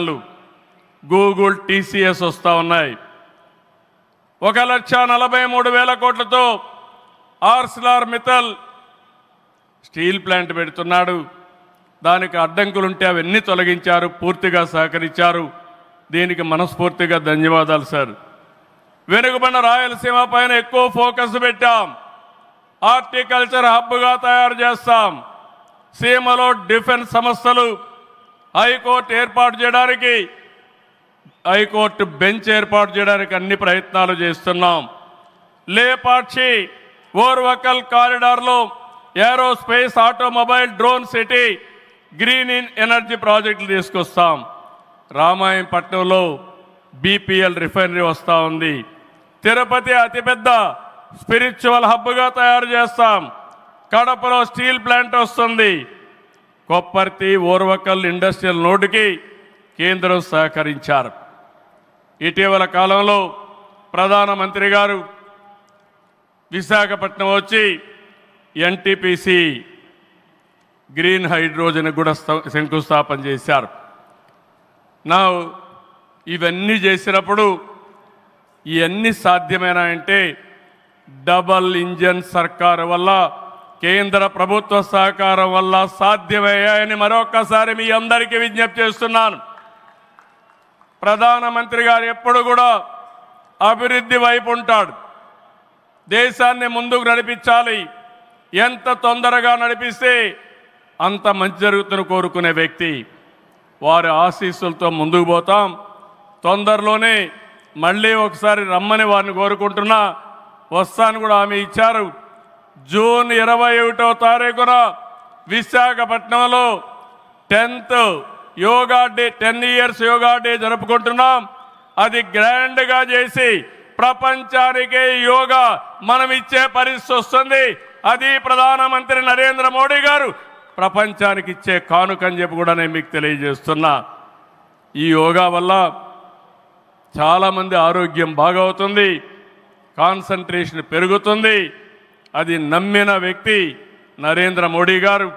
Google TCS వస్తూ ఉన్నాయి. ఒక లక్ష నలభై మూడు వేల కోట్లతో ఆర్సిలార్ మితల్ స్టీల్ ప్లాంట్ పెడుతున్నాడు. దానికి అడ్డంకులుంటే అవన్నీ తొలగించారు పూర్తిగా సహకరించారు. దీనికి మనస్ఫూర్తిగా ధన్యవాదాలు సార్. వెనుకబడిన రాయలసీమ పైన ఎక్కువ ఫోకస్ పెట్టాం. హార్టికల్చర్ హబ్గా తయారు చేస్తాం. సీమలో డిఫెన్స్ సంస్థలు హైకోర్టు ఏర్పాటు చేయడానికి హైకోర్టు బెంచ్ ఏర్పాటు చేయడానికి అన్ని ప్రయత్నాలు చేస్తున్నాం. Lepakshi Orvakal కారిడార్లో aerospace automobile drone city green in energy ప్రాజెక్టులు తీసుకొస్తాం. రామాయంపట్నంలో బీపీఎల్ రిఫైనరీ వస్తూ ఉంది. తిరుపతి అతిపెద్ద స్పిరిచువల్ హబ్గా తయారు చేస్తాం. కడపలో స్టీల్ ప్లాంట్ వస్తుంది. కొప్పర్తి ఓర్వకల్ ఇండస్ట్రియల్ నోటుకి కేంద్రం సహకరించారు. ఇటీవల కాలంలో ప్రధానమంత్రి గారు విశాఖపట్నం వచ్చి ఎన్టీపీసీ గ్రీన్ హైడ్రోజన్ కూడా శంకుస్థాపన చేశారు. నా ఇవన్నీ చేసినప్పుడు ఇవన్నీ సాధ్యమేనా అంటే డబల్ ఇంజన్ సర్కారు వల్ల కేంద్ర ప్రభుత్వ సహకారం వల్ల సాధ్యమయ్యాయని మరొకసారి మీ అందరికీ విజ్ఞప్తి చేస్తున్నాను. ప్రధానమంత్రి గారు ఎప్పుడు కూడా అభివృద్ధి వైపు ఉంటాడు. దేశాన్ని ముందుకు నడిపించాలి. ఎంత తొందరగా నడిపిస్తే అంత మంచి జరుగుతున్న కోరుకునే వ్యక్తి. వారి ఆశీస్సులతో ముందుకు పోతాం. తొందరలోనే మళ్ళీ ఒకసారి రమ్మని వారిని కోరుకుంటున్నా. వస్తాను కూడా ఆమె ఇచ్చారు. జూన్ ఇరవై ఒకటో తారీఖున విశాఖపట్నంలో tenth yoga day ten years yoga day జరుపుకుంటున్నాం. అది గ్రాండ్గా చేసి ప్రపంచానికి యోగా మనం ఇచ్చే పరిస్థితి వస్తుంది. అది ప్రధానమంత్రి నరేంద్ర మోడీ గారు ప్రపంచానికి ఇచ్చే కానుక అని చెప్పి కూడా నేను మీకు తెలియజేస్తున్నా. ఈ యోగా వల్ల చాలామంది ఆరోగ్యం బాగవుతుంది. కాన్సన్ట్రేషన్ పెరుగుతుంది. అది నమ్మిన వ్యక్తి నరేంద్ర మోడీ గారు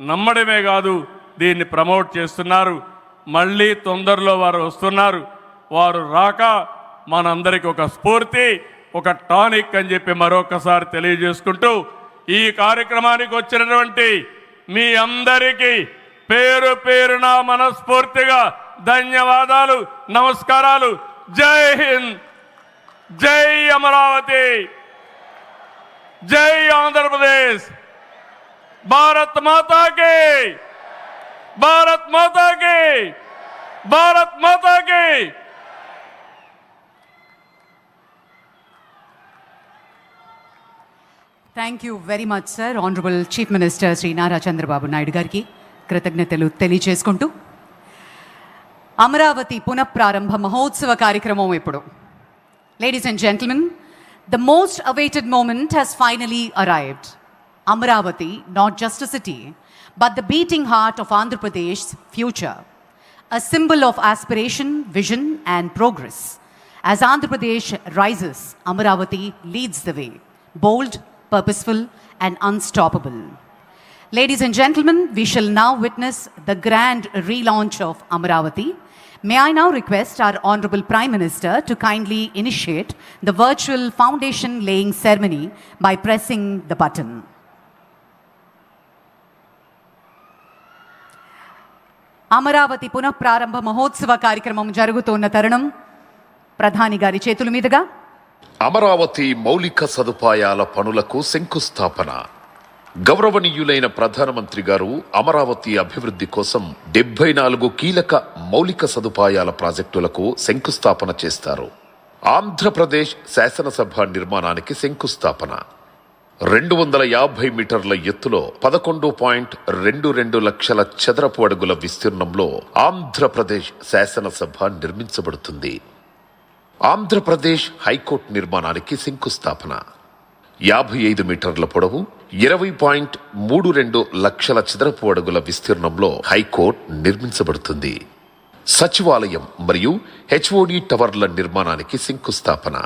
నమ్మడమే కాదు దీన్ని ప్రమోట్ చేస్తున్నారు. మళ్ళీ తొందరలో వారు వస్తున్నారు. వారు రాక మనందరికి ఒక స్ఫూర్తి ఒక టానిక్ అని చెప్పి మరొకసారి తెలియజేసుకుంటూ ఈ కార్యక్రమానికి వచ్చినటువంటి మీ అందరికీ పేరు పేరున మనస్ఫూర్తిగా ధన్యవాదాలు నమస్కారాలు. జై హింద్. జై అమరావతి. జై ఆంధ్రప్రదేశ్. భారత్ మాతాకి భారత్ మాతాకి భారత్ మాతాకి thank you very much sir honourable chief minister Shri Nara Chandrababu Naidu గారికి కృతజ్ఞతలు తెలియచేసుకుంటూ అమరావతి పునఃప్రారంభ మహోత్సవ కార్యక్రమం ఇప్పుడు. Ladies and gentlemen The most awaited moment has finally arrived. Amravati, not just a city, but the beating heart of Andhra Pradesh's future. A symbol of aspiration, vision, and progress. As Andhra Pradesh rises, Amaravati leads the way. Bold, purposeful, and unstoppable. Ladies and gentlemen, we shall now witness the grand relaunch of Amaravati. May I now request our Honorable Prime Minister to kindly initiate the virtual foundation laying ceremony by pressing the button. Amaravati పునఃప్రారంభ మహోత్సవ కార్యక్రమం జరుగుతున్న తరుణం ప్రధాని గారి చేతుల మీదుగా అమరావతి మౌలిక సదుపాయాల పనులకు శంకుస్థాపన గౌరవనీయులైన ప్రధానమంత్రి గారు అమరావతి అభివృద్ధి కోసం డెబ్బై నాలుగు కీలక మౌలిక సదుపాయాల ప్రాజెక్టులకు శంకుస్థాపన చేస్తారు. ఆంధ్రప్రదేశ్ శాసనసభ నిర్మాణానికి శంకుస్థాపన. రెండు వందల యాభై మీటర్ల ఎత్తులో పదకొండు పాయింట్ రెండు రెండు లక్షల చదరపు అడుగుల విస్తీర్ణంలో ఆంధ్రప్రదేశ్ శాసనసభ నిర్మించబడుతుంది. ఆంధ్రప్రదేశ్ హైకోర్టు నిర్మాణానికి శంకుస్థాపన. యాభై ఐదు మీటర్ల పొడవు ఇరవై పాయింట్ మూడు రెండు లక్షల చదరపు అడుగుల విస్తీర్ణంలో హైకోర్టు నిర్మించబడుతుంది. సచివాలయం మరియు హెచ్ఓడి టవర్ల నిర్మాణానికి శంకుస్థాపన.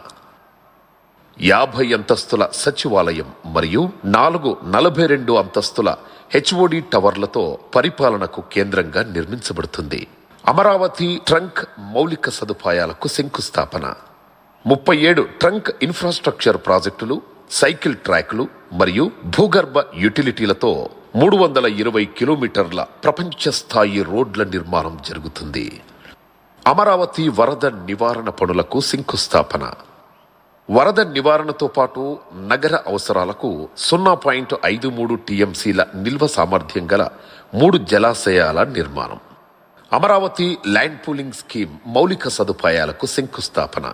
యాభై అంతస్తుల సచివాలయం మరియు నాలుగు నలభై రెండు అంతస్తుల హెచ్ఓడి టవర్లతో పరిపాలనకు కేంద్రంగా నిర్మించబడుతుంది. అమరావతి ట్రంక్ మౌలిక సదుపాయాలకు శంకుస్థాపన. ముప్పై ఏడు ట్రంక్ ఇన్ఫ్రాస్ట్రక్చర్ ప్రాజెక్టులు సైకిల్ ట్రాక్లు మరియు భూగర్భ యుటిలిటీలతో మూడు వందల ఇరవై కిలోమీటర్ల ప్రపంచ స్థాయి రోడ్ల నిర్మాణం జరుగుతుంది. అమరావతి వరద నివారణ పనులకు శంకుస్థాపన. వరద నివారణతో పాటు నగర అవసరాలకు సున్నా పాయింట్ ఐదు మూడు టీఎంసీల నిల్వ సామర్థ్యం గల మూడు జలాశయాల నిర్మాణం. అమరావతి ల్యాండ్ పూలింగ్ స్కీమ్ మౌలిక సదుపాయాలకు శంకుస్థాపన.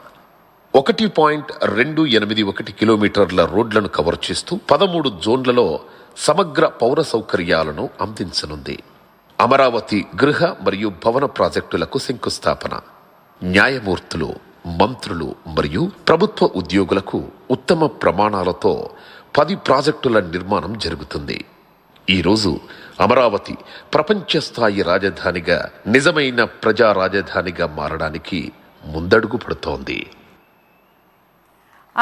ఒకటి పాయింట్ రెండు ఎనిమిది ఒకటి కిలోమీటర్ల రోడ్లను కవర్ చేస్తూ పదమూడు జోన్లలో సమగ్ర పౌర సౌకర్యాలను అందించనుంది. అమరావతి గృహ మరియు భవన ప్రాజెక్టులకు శంకుస్థాపన. న్యాయమూర్తులు మంత్రులు మరియు ప్రభుత్వ ఉద్యోగులకు ఉత్తమ ప్రమాణాలతో పది ప్రాజెక్టుల నిర్మాణం జరుగుతుంది. ఈరోజు అమరావతి ప్రపంచ స్థాయి రాజధానిగా నిజమైన ప్రజా రాజధానిగా మారడానికి ముందడుగు పడుతోంది.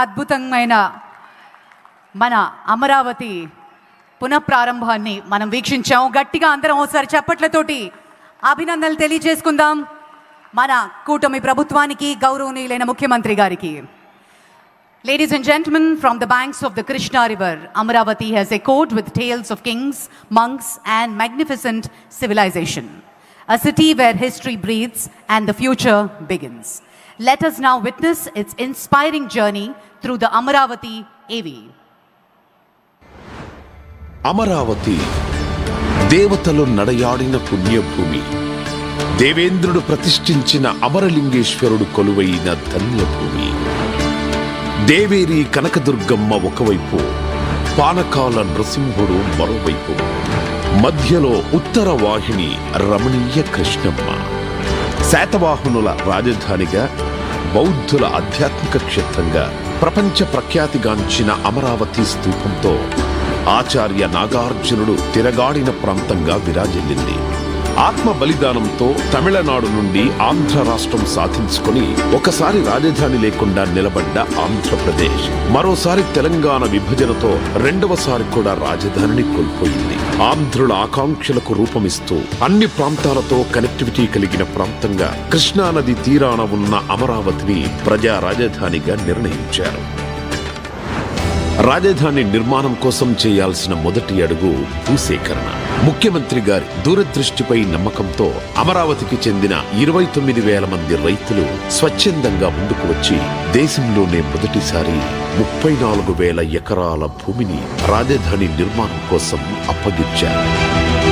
అద్భుతమైన మన అమరావతి పునఃప్రారంభాన్ని మనం వీక్షించాం గట్టిగా అందరం ఒకసారి చప్పట్లతోటి అభినందనలు తెలియజేసుకుందాం మన కూటమి ప్రభుత్వానికి గౌరవనీయులైన ముఖ్యమంత్రి గారికి Ladies and gentlemen, from the banks of the Krishna River, Amaravati has echoed with tales of kings, monks, and magnificent civilization. A city where history breathes and the future begins. Let us now witness its inspiring journey through the Amaravati AV. Amaravati దేవతలు నడయాడిన పుణ్యభూమి. దేవేంద్రుడు ప్రతిష్ఠించిన అమరలింగేశ్వరుడు కొలువైన ధన్యభూమి. దేవేరి కనకదుర్గమ్మ ఒకవైపు పానకాల నృసింహుడు మరోవైపు. మధ్యలో ఉత్తర వాహిని రమణీయ కృష్ణమ్మ. శాతవాహనుల రాజధానిగా బౌద్ధుల ఆధ్యాత్మిక క్షేత్రంగా ప్రపంచ ప్రఖ్యాతిగాంచిన అమరావతి స్తూపంతో ఆచార్య నాగార్జునుడు తిరగాడిన ప్రాంతంగా విరాజిల్లింది. ఆత్మ బలిదానంతో తమిళనాడు నుండి ఆంధ్ర రాష్ట్రం సాధించుకొని ఒకసారి రాజధాని లేకుండా నిలబడ్డ ఆంధ్రప్రదేశ్. మరోసారి తెలంగాణ విభజనతో రెండవసారి కూడా రాజధానిని కోల్పోయింది. ఆంధ్రుల ఆకాంక్షలకు రూపమిస్తూ అన్ని ప్రాంతాలతో కనెక్టివిటీ కలిగిన ప్రాంతంగా కృష్ణానది తీరాన ఉన్న అమరావతిని ప్రజా రాజధానిగా నిర్ణయించారు. రాజధాని నిర్మాణం కోసం చేయాల్సిన మొదటి అడుగు భూసేకరణ. ముఖ్యమంత్రి గారి దూరదృష్టిపై నమ్మకంతో అమరావతికి చెందిన ఇరవై తొమ్మిది వేల మంది రైతులు స్వచ్ఛందంగా ముందుకు వచ్చి దేశంలోనే మొదటిసారి ముప్పై నాలుగు వేల ఎకరాల భూమిని రాజధాని నిర్మాణం కోసం అప్పగించారు.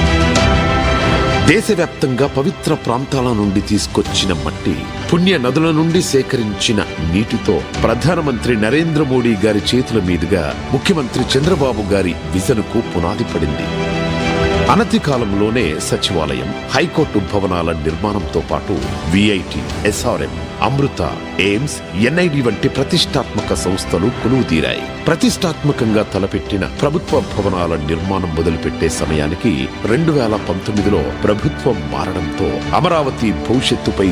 దేశవ్యాప్తంగా పవిత్ర ప్రాంతాల నుండి తీసుకొచ్చిన మట్టి పుణ్య నదుల నుండి సేకరించిన నీటితో ప్రధానమంత్రి నరేంద్ర మోడీ గారి చేతుల మీదుగా ముఖ్యమంత్రి చంద్రబాబు గారి విజనుకు పునాది పడింది. అనతి కాలంలోనే సచివాలయం హైకోర్టు భవనాల నిర్మాణంతో పాటు VIT SRM Amrita AIIMS NID వంటి ప్రతిష్టాత్మక సంస్థలు కొలువుదీరాయి. ప్రతిష్టాత్మకంగా తలపెట్టిన ప్రభుత్వ భవనాల నిర్మాణం మొదలుపెట్టే సమయానికి రెండు వేల పంతొమ్మిదిలో ప్రభుత్వం మారడంతో అమరావతి భవిష్యత్తుపై